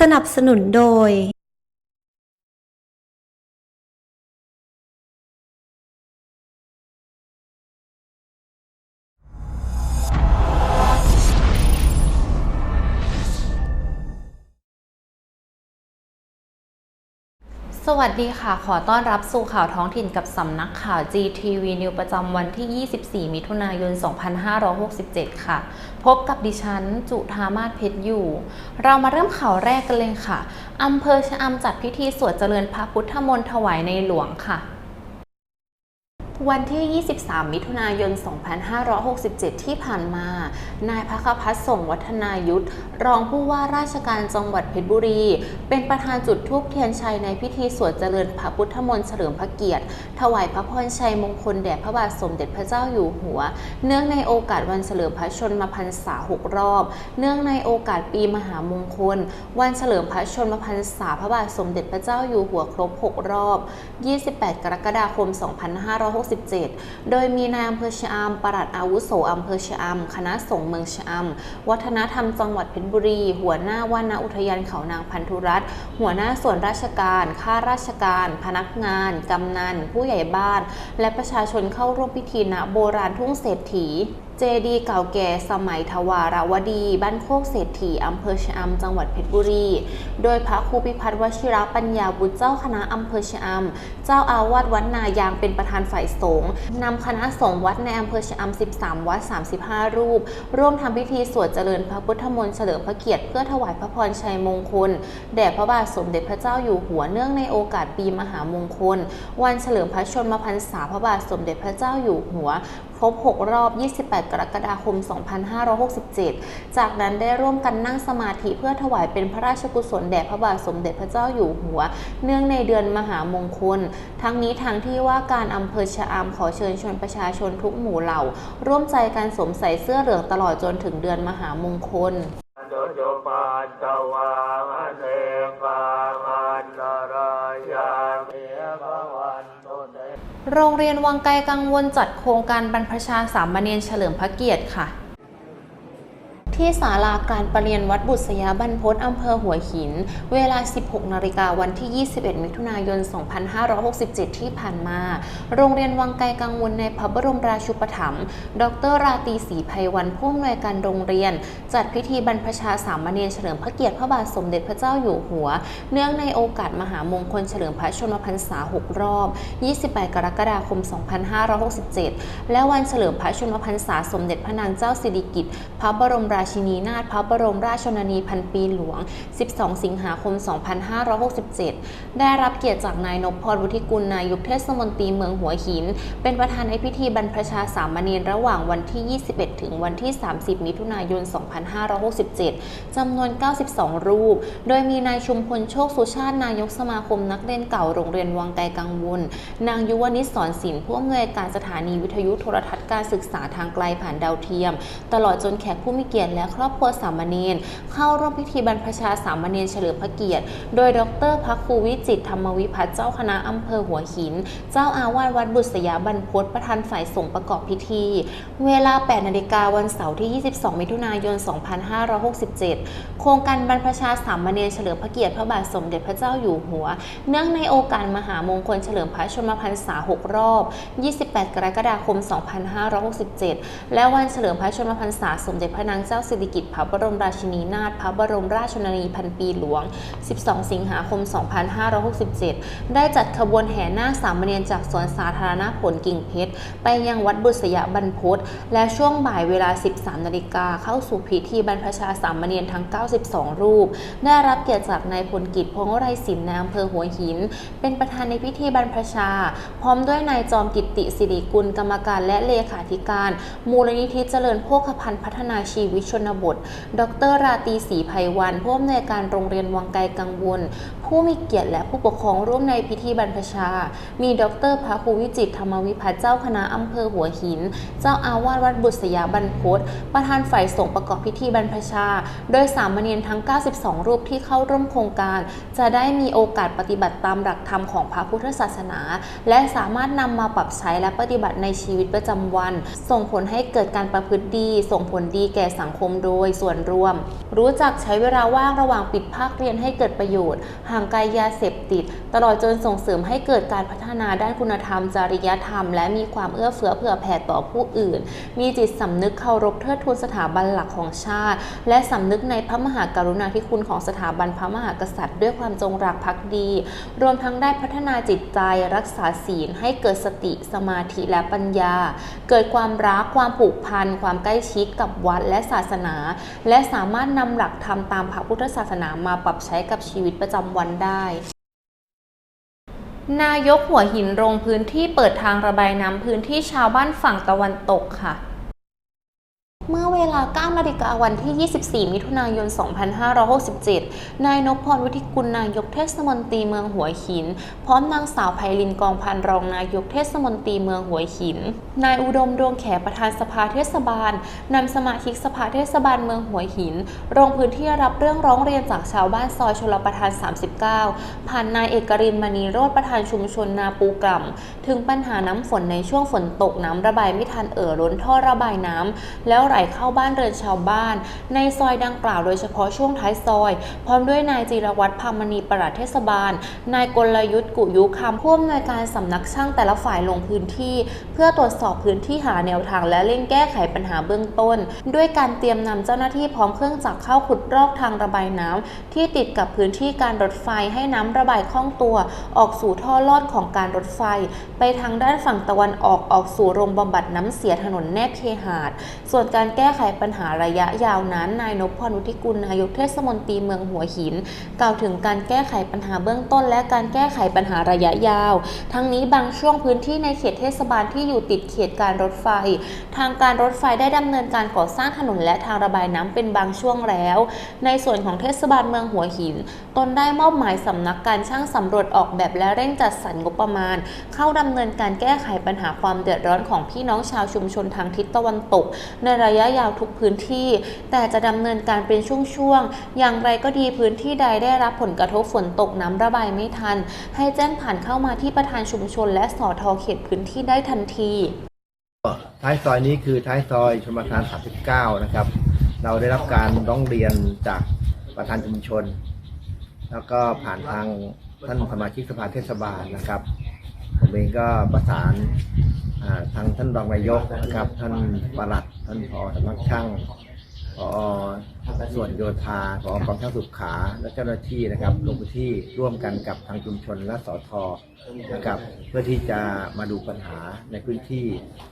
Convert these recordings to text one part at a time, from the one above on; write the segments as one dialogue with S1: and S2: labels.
S1: สนับสนุนโดย
S2: สวัสดีค่ะ ขอต้อนรับสู่ข่าวท้องถิ่นกับสำนักข่าว GTV News ประจำวันที่ 24 มิถุนายน 2567 ค่ะ พบกับดิฉัน จุธามาศเพชรอยู่ เรามาเริ่มข่าวแรกกันเลยค่ะ อำเภอชะอำจัดพิธีสวดเจริญพระพุทธมนต์ถวายในหลวงค่ะ วันที่ 23 มิถุนายน 2567 ที่ผ่านมา นายพักพัฒน์ส่งวัฒนายุทธ รองผู้ว่าราชการจังหวัดเพชรบุรี เป็นประธานจุดธูปเทียนชัยในพิธีสวดเจริญพระพุทธมนต์เฉลิมพระเกียรติ ถวายพระพรชัยมงคลแด่พระบาทสมเด็จพระเจ้าอยู่หัว เนื่องในโอกาสวันเฉลิมพระชนมพรรษา 6 รอบ เนื่องในโอกาสปีมหามงคล วันเฉลิมพระชนมพรรษาพระบาทสมเด็จพระเจ้าอยู่หัวครบ 6 รอบ 28 กรกฎาคม 256 2567 โดยมีนายอำเภอชะอำปลัดอาวุโสอำเภอชะอำคณะสงฆ์เมืองชะอำวัฒนธรรมจังหวัดเพชรบุรี หัวหน้าว่านาอุทยานเขานางพันธุรัตน์หัวหน้าส่วนราชการ ข้าราชการ พนักงาน กำนัน ผู้ใหญ่บ้าน และประชาชนเข้าร่วมพิธีณโบราณทุ่งเศรษฐี เจดีเก่าแก่สมัยทวารวดี บ้านโคกเศรษฐีอำเภอชะอำจังหวัดเพชรบุรี โดยพระครูพิพัฒน์วชิระปัญญาบุตรเจ้าคณะอำเภอชะอำเจ้าอาวาสวัดนายางเป็นประธานฝ่ายสงฆ์นำคณะสงฆ์วัดในอำเภอชะอำ13 วัด 35 รูป ร่วมทำพิธีสวดเจริญพระพุทธมนต์เฉลิมพระเกียรติเพื่อถวายพระพรชัยมงคลแด่พระบาทสมเด็จพระเจ้าอยู่หัวเนื่องในโอกาสปีมหามงคล วันเฉลิมพระชนมพรรษาพระบาทสมเด็จพระเจ้าอยู่หัวครบ 6 รอบ 28กรกฎาคม 2567 จากนั้นได้ร่วมกันนั่งสมาธิเพื่อถวายเป็นพระราชกุศลแด่พระบาทสมเด็จพระเจ้าอยู่หัว เนื่องในเดือนมหามงคล ทั้งนี้ทางที่ว่าการอำเภอชะอำขอเชิญชวนประชาชนทุกหมู่เหล่า ร่วมใจกันสวมใส่เสื้อเหลืองตลอดจนถึงเดือนมหามงคล
S3: โโร
S2: งเรียนวังไกลกังวลจัดโครงการบรรพชาสามเณรเฉลิมพระเกียรติค่ะ ที่ศาลาการประเรียนวัดบุษยาบรรพตอำเภอหัวหิน เวลา 16 นาฬิกาวันที่ 21 มิถุนายน 2567 ที่ผ่านมา โรงเรียนวังไกลกังวลในพระบรมราชูปถัมภ์ ดรราตีศรีไพวันผู้อำนวยการโรงเรียน จัดพิธีบรรพชาสามเณรเฉลิมพระเกียรติพระบาทสมเด็จพระเจ้าอยู่หัว เนื่องในโอกาสมหามงคลเฉลิมพระชนมพรรษา 6 รอบ 28 กรกฎาคม 2567 และวันเฉลิมพระชนมพรรษาสมเด็จพระนางเจ้าสิริกิติ์พระบรมราชินีนาถพระบรมราชชนนีพันปีหลวง 12 สิงหาคม 2567 ได้รับเกียรติจากนายนพพรวุฒิกุลนายกเทศมนตรีเมืองหัวหิน เป็นประธานในพิธีบรรพชาสามเณรระหว่างวันที่ 21 ถึงวันที่ 30 มิถุนายน 2567 จำนวน 92 รูป โดยมีนายชุมพลโชคสุชาตินายกสมาคมนักเรียนเก่าโรงเรียนวังไกลกังวล นางยุวนิสสอนศิลป์ผู้อำนวยการสถานีวิทยุโทรทัศน์การศึกษาทางไกลผ่านดาวเทียม ตลอดจนแขกผู้มีเกียรติและครอบครัวสามเณรเข้าร่วมพิธีบรรพชาสามเณรเฉลิมพระเกียรติ โดยดรพักครูวิจิตธรรมวิพัฒน์เจ้าคณะอำเภอหัวหิน เจ้าอาวาสวัดบุษยาบรรพตประธานฝ่ายสงฆ์ประกอบพิธี เวลา 8 นาฬิกาวันเสาร์ที่ 22 มิถุนายน 2567 โครงการบรรพชาสามเณรเฉลิมพระเกียรติพระบาทสมเด็จพระเจ้าอยู่หัว เนื่องในโอกาสมหามงคลเฉลิมพระชนมพรรษา 6 รอบ 28 กรกฎาคม 2567 และวันเฉลิมพระชนมพรรษาสมเด็จพระนางเจ้าสิริกิติ์พระบรมราชินีนาถพระบรมราชชนนีพันปีหลวง 12 สิงหาคม 2567 ได้จัดขบวนแห่นาคสามเณรจากสวนสาธารณผลกิ่งเพชร ไปยังวัดบุษยบรรพตและช่วงบ่ายเวลา 13 นาฬิกาเข้าสู่พิธีบรรพชาสามเณรทั้ง 92 รูป ได้รับเกียรติจากนายพลกิจพงษ์ไรศิลป์ในอำเภอหัวหิน เป็นประธานในพิธีบรรพชา พร้อมด้วยนายจอมกิตติสิริกุลกรรมการและเลขาธิการ มูลนิธิเจริญโภคภัณฑ์พัฒนาชีวิตชนบท ดรราตีศรีภัยวันผู้อำนวยการโรงเรียนวังไกลกังวล ผู้มีเกียรติและผู้ปกครองร่วมในพิธีบรรพชา มีดรพระครูวิจิตธรรมวิพัฒน์เจ้าคณะอำเภอหัวหิน เจ้าอาวาสวัดบุษยาบรรพตประธานฝ่ายสงฆ์ประกอบพิธีบรรพชา โดยสามเณรทั้ง 92 รูปที่เข้าร่วมโครงการ จะได้มีโอกาสปฏิบัติตามหลักธรรมของพระพุทธศาสนา และสามารถนำมาปรับใช้และปฏิบัติในชีวิตประจำวัน ส่งผลให้เกิดการประพฤติดี ส่งผลดีแก่สังคมโดยส่วนรวม รู้จักใช้เวลาว่างระหว่างปิดภาคเรียนให้เกิดประโยชน์หาางไกลยาเสพติด ตลอดจนส่งเสริมให้เกิดการพัฒนาด้านคุณธรรม จริยธรรม และมีความเอื้อเฟื้อเผื่อแผ่ต่อผู้อื่น มีจิตสำนึกเคารพเทิดทูนสถาบันหลักของชาติ และสำนึกในพระมหากรุณาธิคุณของสถาบันพระมหากษัตริย์ ด้วยความจงรักภักดี รวมทั้งได้พัฒนาจิตใจรักษาศีลให้เกิดสติสมาธิและปัญญา เกิดความรักความผูกพัน ความใกล้ชิดกับวัดและศาสนา และสามารถนำหลักธรรมตามพระพุทธศาสนามาปรับใช้กับชีวิตประจำวันได้ นายกหัวหินลงพื้นที่เปิดทางระบายน้ำพื้นที่ชาวบ้านฝั่งตะวันตกค่ะ เมื่อเวลา 9 นาฬิกาวันที่ 24 มิถุนายน 2567 นายนพพรวุฒิกุลนายกเทศมนตรีเมืองหัวหิน พร้อมนางสาวไพลินกองพันรองนายกเทศมนตรีเมืองหัวหิน นายอุดมดวงแขประธานสภาเทศบาล นำสมาชิกสภาเทศบาลเมืองหัวหินลงพื้นที่รับเรื่องร้องเรียนจากชาวบ้านซอยชลประทาน 39 ผ่านนายเอกรินมณีโรธประธานชุมชนนาปูกล่ำถึงปัญหาน้ำฝนในช่วงฝนตกน้ำระบายไม่ทันเอ่อล้นท่อระบายน้ำแล้วไหลเข้าบ้านเรือนชาวบ้าน ในซอยดังกล่าวโดยเฉพาะช่วงท้ายซอย พร้อมด้วยนายจีรวัตรพามณีประหลัดเทศบาล นายกลยุทธ์กุยุคำผู้อำนวยการสำนักช่างแต่ละฝ่ายลงพื้นที่ เพื่อตรวจสอบพื้นที่หาแนวทางและเร่งแก้ไขปัญหาเบื้องต้น ด้วยการเตรียมนำเจ้าหน้าที่พร้อมเครื่องจักรเข้าขุดรอกทางระบายน้ำที่ติดกับพื้นที่การรถไฟให้น้ำระบายคล่องตัว ออกสู่ท่อลอดของการรถไฟ ไปทางด้านฝั่งตะวันออกออกสู่โรงบำบัดน้ำเสียถนนแนบเคหาด ส่วนการแก้ไขปัญหาระยะยาวนั้น นายนพพรอุทิกุลนายกเทศมนตรีเมืองหัวหิน กล่าวถึงการแก้ไขปัญหาเบื้องต้น และการแก้ไขปัญหาระยะยาว ทั้งนี้บางช่วงพื้นที่ในเขตเทศบาลที่อยู่ติดเขตการรถไฟ ทางการรถไฟได้ดำเนินการก่อสร้างถนนและทางระบายน้ำเป็นบางช่วงแล้ว ในส่วนของเทศบาลเมืองหัวหิน ตนได้มอบหมายสำนักการช่างสำรวจออกแบบและเร่งจัดสรรงบประมาณ เข้าดำเนินการแก้ไขปัญหาความเดือดร้อนของพี่น้องชาวชุมชนทางทิศตะวันตก ในระยะยาวทุกพื้นที่ แต่จะดำเนินการเป็นช่วงๆ อย่างไรก็ดีพื้นที่ใดได้รับผลกระทบฝนตกน้ำระบายไม่ทัน ให้แจ้งผ่านเข้ามาที่ประธานชุมชน และสอทอเขตพื้นที่ได้ทันที
S1: ท้ายซอยนี้คือท้ายซอยชมประทาน 39 นะครับ เราได้รับการร้องเรียนจากประธานชุมชน แล้วก็ผ่านทางท่านสมาชิกสภาเทศบาลนะครับ ผมเองก็ประสานทางท่านรองนายกนะครับ ท่านประหลัด ท่านผอสำนักช่างผอส่วนโยธาผอกองช่างสุขา และเจ้าหน้าที่นะครับลงพื้นที่ร่วมกันกับทางชุมชนและสอทอนะครับเพื่อที่จะมาดูปัญหาในพื้นที่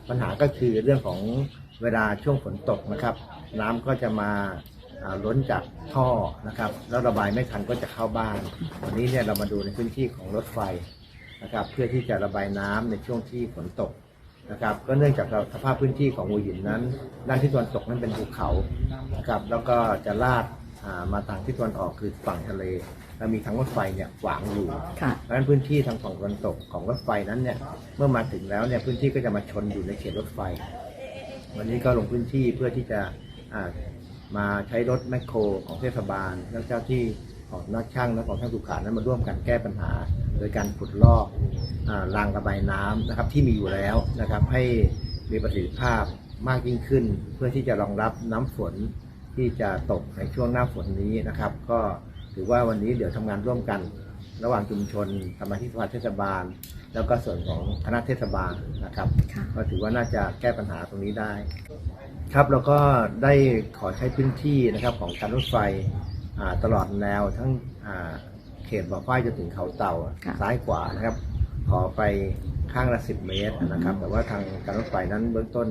S1: ปัญหาก็คือเรื่องของเวลาช่วงฝนตกนะครับ น้ำก็จะมาล้นจากท่อนะครับ แล้วระบายไม่ทันก็จะเข้าบ้าน วันนี้เนี่ยเรามาดูในพื้นที่ของรถไฟนะครับ เพื่อที่จะระบายน้ำในช่วงที่ฝนตก นะครับก็เนื่องจากเราสภาพพื้นที่ของหัวหินนั้นด้านที่ตะวันตกนั้นเป็นภูเขานะครับแล้วก็จะลาดอ่ามาทางที่ตะวันออกคือฝั่งทะเลแล้วมีทางรถไฟเนี่ยขวางอยู่
S4: ค่ะ
S1: เพราะฉะนั้นพื้นที่ทางฝั่งตะวันตกของรถไฟนั้นเนี่ยเมื่อมาถึงแล้วเนี่ยพื้นที่ก็จะมาชนอยู่ในเขตรถไฟ วันนี้ก็ลงพื้นที่เพื่อที่จะอ่ามาใช้รถแมคโครของเทศบาลและเจ้าที่ของนักช่างและของช่างสุขานั้นมาร่วมกันแก้ปัญหา โดยการขุดลอกอา รางระบายน้ำนะครับที่มีอยู่แล้วนะครับ ให้มีประสิทธิภาพมากยิ่งขึ้น เพื่อที่จะรองรับน้ำฝนที่จะตกในช่วงหน้าฝนนี้นะครับ ก็ถือว่าวันนี้เดี๋ยวทำงานร่วมกัน ระหว่างชุมชนสมาชิกสภาเทศบาล แล้วก็ส่วนของคณะเทศบาลนะครับ
S4: ค่ะ
S1: ก็ถือว่าน่าจะแก้ปัญหาตรงนี้ได้ ครับแล้วก็ได้ขอใช้พื้นที่นะครับของการรถไฟอ่าตลอดแนวทั้งอ่าเขตบ่อฝ้ายจนถึงเขาเต่า
S4: ค่ะ
S1: ซ้ายขวานะครับ ขอไปข้างละ 10 เมตรนะครับ แต่ว่าทางการรถไฟนั้นเบื้องต้น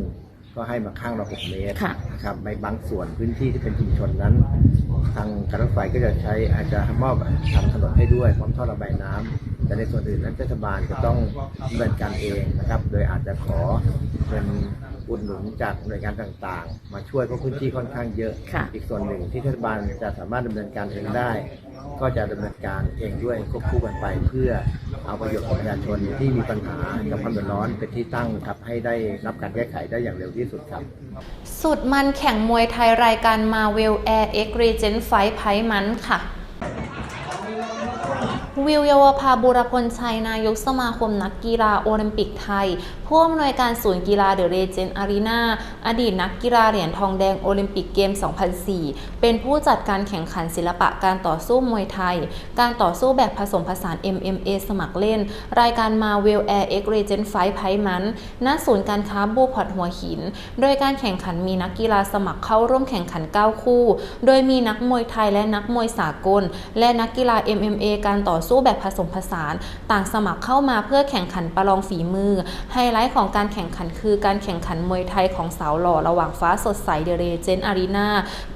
S1: ก็ให้มาข้างละ6เมตร
S4: ค่ะ
S1: นะครับในบางส่วนพื้นที่ที่เป็นชุมชนนั้น ทางการรถไฟก็จะใช้อาจจะมอบทำถนนให้ด้วยพร้อมท่อระบายน้ำแต่ในส่วนอื่นนั้นเทศบาลจะต้องดำเนินการเองนะครับ โดยอาจจะขอเป็น อุดหนุนจากหน่วยงานต่างๆ มาช่วยเพราะพื้นที่ค่อนข้างเยอะ
S4: ค่ะ
S1: อีกส่วนหนึ่งที่เทศบาลจะสามารถดำเนินการเองได้ ก็จะดำเนินการเองด้วยควบคู่กันไปเพื่อเอาประโยชน์ของประชาชนที่มีปัญหากับความเดือดร้อนเป็นที่ตั้งครับให้ได้รับการแก้ไขได้อย่างเร็วที่สุดครับ
S2: สุดมันแข่งมวยไทยรายการ Marvel Air X Regent Fight ไพมันค่ะ วิวเยาวภาบุรพลชัย นายกสมาคมนักกีฬาโอลิมปิกไทย ผู้อำนวยการศูนย์กีฬาเดอะเรเจนอารีนาอดีตนักกีฬาเหรียญทองแดงโอลิมปิกเกม 2004 เป็นผู้จัดการแข่งขันศิลปะการต่อสู้มวยไทย การต่อสู้แบบผสมผสาน MMA สมัครเล่น รายการ Marvel Air X Regent Fight ไพมันณศูนย์การค้าบูพอร์ตหัวหิน โดยการแข่งขันมีนักกีฬาสมัครเข้าร่วมแข่งขัน 9 คู่ โดยมีนักมวยไทยและนักมวยสากล และนักกีฬา MMA การต่อสู้แบบผสมผสาน ต่างสมัครเข้ามาเพื่อแข่งขันประลองฝีมือ ไฮไลท์ของการแข่งขันคือการแข่งขันมวยไทยของสาวหล่อระหว่างฟ้าสดใสเดเรเจนอารีนา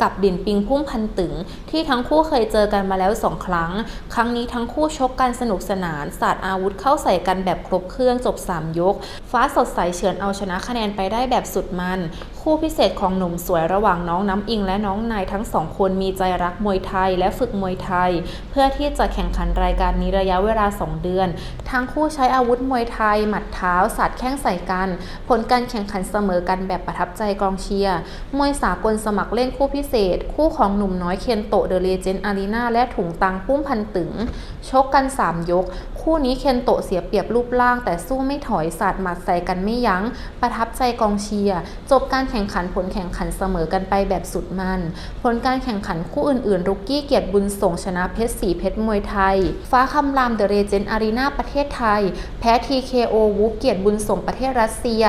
S2: กับดินปิงพุ่มพันตึง ที่ทั้งคู่เคยเจอกันมาแล้วสองครั้ง ครั้งนี้ทั้งคู่ชกกันสนุกสนานสาดอาวุธเข้าใส่กันแบบครบเครื่องจบ 3 ยก ฟ้าสดใสเฉือนเอาชนะคะแนนไปได้แบบสุดมันคู่พิเศษของหนุ่มสวยระหว่างน้องน้ำอิงและน้องนายทั้งสองคนมีใจรักมวยไทยและฝึกมวยไทย เพื่อที่จะแข่งขันรายการนี้ระยะเวลา 2 เดือน ทั้งคู่ใช้อาวุธมวยไทย หมัดเท้าสาดแข้งใส่กัน ผลการแข่งขันเสมอกันแบบประทับใจกองเชียร์มวยสากลสมัครเล่นคู่พิเศษ คู่ของหนุ่มน้อยเคนโตเดอะเลเจนด์อารีนาและถุงตังปุ้มพันตึงชกกัน 3 ยกคู่นี้เคนโตะเสียเปรียบรูปร่าง แต่สู้ไม่ถอยสาดหมัดใส่กันไม่ยัง้ง ประทับใจกองเชียร์จบการแข่งขันผลแข่งขันเสมอกันไปแบบสุดมัน ผลการแข่งขันคู่อื่นๆ รุกกี้เกียรติบุญส่งชนะเพชรสีเพชรมวยไทย ฟ้าคำรามเดอะเรเจนอารีนาประเทศไทย แพ้ TKO วูฟเกียรติบุญส่งประเทศรัสเซีย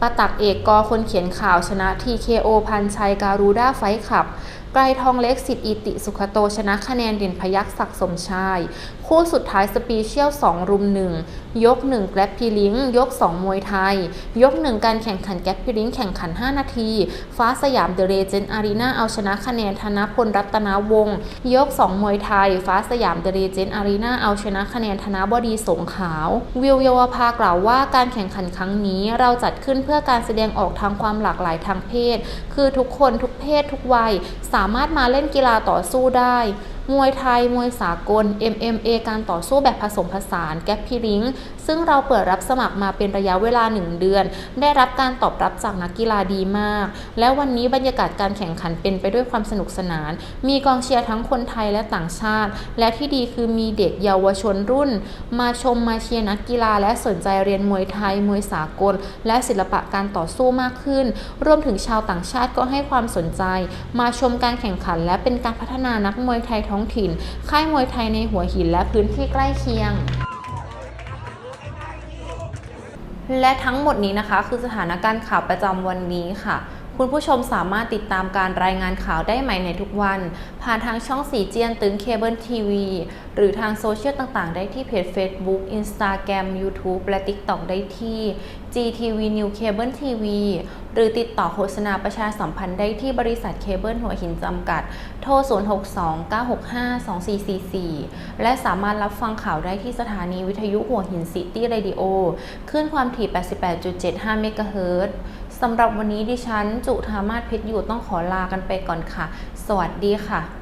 S2: ปะตักเอกกอคนเขียนข่าวชนะ TKO พันชัยการูด้าไฟท์ขับ ไกรทองเล็กสิทธิอิติสุขโตชนะคะแนนเด่นพยักศักดสมชาย คู่สุดท้ายสปีเชียล 2 รุม 1 ยก 1 แกลบพีลิงยก 2 มวยไทย ยก 1 การแข่งขันแกลบพีลิงแข่งขัน 5 นาที ฟ้าสยามเดอะเรเจนอารีนาเอาชนะคะแนนธนพลรัตนาวงศ์ยก 2 มวยไทย ฟ้าสยามเดอะเรเจนอารีนาเอาชนะคะแนนธนบดีสงขาว วิวเยาวภากล่าวว่าการแข่งขันครั้งนี้เราจัดขึ้นเพื่อการแสดงออกทางความหลากหลายทางเพศ คือทุกคนทุกเพศทุกวัยสามารถมาเล่นกีฬาต่อสู้ได้ มวยไทย มวยสากล MMA การต่อสู้แบบผสมผสาน แก๊ปพิริง ซึ่งเราเปิดรับสมัครมาเป็นระยะเวลา 1 เดือน ได้รับการตอบรับจากนักกีฬาดีมาก และวันนี้บรรยากาศการแข่งขันเป็นไปด้วยความสนุกสนาน มีกองเชียร์ทั้งคนไทยและต่างชาติ และที่ดีคือมีเด็กเยาวชนรุ่น มาชมมาเชียร์นักกีฬา และสนใจเรียนมวยไทย มวยสากล และศิลปะการต่อสู้มากขึ้น รวมถึงชาวต่างชาติก็ให้ความสนใจ มาชมการแข่งขัน และเป็นการพัฒนานักมวยไทยท้องถิ่น ค่ายมวยไทยในหัวหินและพื้นที่ใกล้เคียง และทั้งหมดนี้นะคะ คือสถานการณ์ข่าวประจำวันนี้ค่ะ คุณผู้ชมสามารถติดตามการรายงานข่าวได้ใหม่ในทุกวัน ผ่านทางช่องสีเจียนตึงเคเบิลทีวีหรือทางโซเชียลต่างๆ ได้ที่เพจ Facebook Instagram YouTube และ TikTok ได้ที่ GTV New Cable TV หรือติดต่อโฆษณาประชาสัมพันธ์ได้ที่บริษัทเคเบิลหัวหินจำกัด โทร 062-965-2444 และสามารถรับฟังข่าวได้ที่สถานีวิทยุหัวหินซิตี้เรดิโอคลื่นความถี่ 88.75 เมกะเฮิรตซ์ สำหรับวันนี้ดิฉันจุธามาศเพชรอยู่ต้องขอลากันไปก่อนค่ะ สวัสดีค่ะ